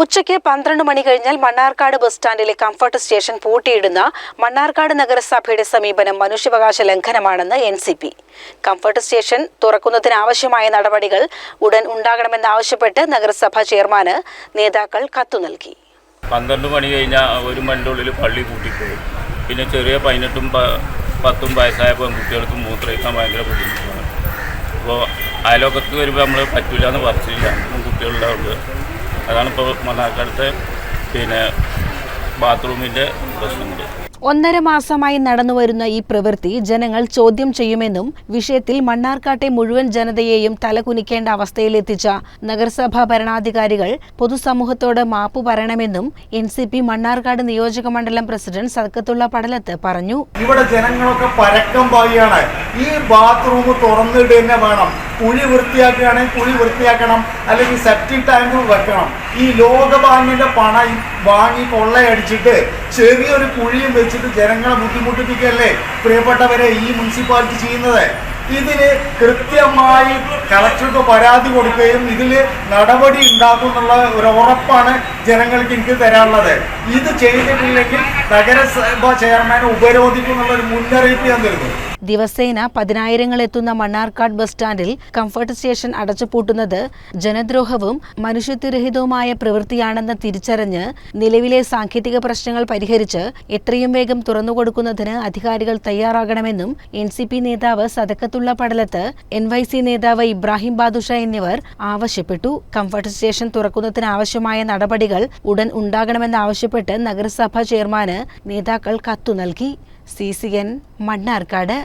ഉച്ചയ്ക്ക് പന്ത്രണ്ട് മണി കഴിഞ്ഞാൽ മണ്ണാർക്കാട് ബസ് സ്റ്റാൻഡിലെ കംഫർട്ട് സ്റ്റേഷൻ പൂട്ടിയിടുന്ന മണ്ണാർക്കാട് നഗരസഭയുടെ സമീപനം മനുഷ്യാവകാശ ലംഘനമാണെന്ന് N C P. Comfort station തുറക്കുന്നതിനാവശ്യമായ നടപടികൾ ഉടൻ ഉണ്ടാകണമെന്നാവശ്യപ്പെട്ട് നഗരസഭ ചെയർമാന് നേതാക്കൾ കത്തു നൽകി. പന്ത്രണ്ട് മണി കഴിഞ്ഞാൽ ഒരു മണിന്റെ ഉള്ളിൽ പള്ളി കൂട്ടിപ്പോയി പിന്നെ ചെറിയ പതിനെട്ടും പത്തും വയസ്സായ പെൺകുട്ടികൾക്ക് മൂത്രയിക്കാൻ ഭയങ്കര ബുദ്ധിമുട്ടാണ്. അപ്പോൾ അയലോക്കത്ത് വരുമ്പോൾ നമ്മൾ പറ്റില്ല എന്ന് പറച്ചില്ല കുട്ടികളുണ്ടാവുന്നത് അതാണ് ഇപ്പോൾ മണ്ണാർക്കാടത്തെ പിന്നെ ബാത്റൂമിന്റെ പ്രശ്നങ്ങൾ ഒന്നര മാസമായി നടന്നുവരുന്ന ഈ പ്രവൃത്തി ജനങ്ങൾ ചോദ്യം ചെയ്യുമെന്നും വിഷയത്തിൽ മണ്ണാർക്കാട്ടെ മുഴുവൻ ജനതയെയും തലകുനിക്കേണ്ട അവസ്ഥയിലെത്തിച്ച നഗരസഭാ ഭരണാധികാരികൾ പൊതുസമൂഹത്തോട് മാപ്പു പറയണമെന്നും എൻ സി പി മണ്ണാർക്കാട് നിയോജക മണ്ഡലം പ്രസിഡന്റ് സദക്കത്തുള്ള പടലത്ത് പറഞ്ഞു. ഇവിടെ ജനങ്ങളൊക്കെ പരക്കം പായാണ് ഈ ബാത്റൂം തുറന്നിട്ട് തന്നെ വേണം. കുഴി വൃത്തിയാക്കുകയാണെങ്കിൽ കുഴി വൃത്തിയാക്കണം. അല്ലെങ്കിൽ സെപ്റ്റിക് ടാങ്ക് വെക്കണം. ഈ ലോകബാങ്കിന്റെ പണം വാങ്ങി കൊള്ളയടിച്ചിട്ട് ചെറിയൊരു കുഴിയും വെച്ചിട്ട് ജനങ്ങളെ ബുദ്ധിമുട്ടിപ്പിക്കല്ലേ പ്രിയപ്പെട്ടവരെ ഈ മുനിസിപ്പാലിറ്റി ചെയ്യുന്നത്. ഇതിന് കൃത്യമായി കളക്ടർക്ക് പരാതി കൊടുക്കുകയും ഇതിൽ നടപടി ഉണ്ടാക്കുന്നുള്ള ഒരു ഉറപ്പാണ് ജനങ്ങൾക്ക് എനിക്ക് തരാനുള്ളത്. ഇത് ചെയ്തിട്ടില്ലെങ്കിൽ നഗരസഭ ചെയർമാനെ ഉപരോധിക്കുമെന്നുള്ള ഒരു മുന്നറിയിപ്പ് ഞാൻ തരുന്നു ദിവസേന പതിനായിരങ്ങൾ എത്തുന്ന മണ്ണാർക്കാട് ബസ് സ്റ്റാൻഡിൽ കംഫർട്ട് സ്റ്റേഷൻ അടച്ചുപൂട്ടുന്നത് ജനദ്രോഹവും മനുഷ്യത്വരഹിതവുമായ പ്രവൃത്തിയാണെന്ന് തിരിച്ചറിഞ്ഞ് നിലവിലെ സാങ്കേതിക പ്രശ്നങ്ങൾ പരിഹരിച്ച് എത്രയും വേഗം തുറന്നുകൊടുക്കുന്നതിന് അധികാരികൾ തയ്യാറാകണമെന്നും എൻ സി പി നേതാവ് Sadakkathulla Padalath N Y C നേതാവ് ഇബ്രാഹിം ബാദുഷ എന്നിവർ ആവശ്യപ്പെട്ടു. കംഫർട്ട് സ്റ്റേഷൻ തുറക്കുന്നതിനാവശ്യമായ നടപടികൾ ഉടൻ ഉണ്ടാകണമെന്നാവശ്യപ്പെട്ട് നഗരസഭാ ചെയർമാന് നേതാക്കൾ കത്തു നൽകി സി സി എൻ മണ്ണാർക്കാട്.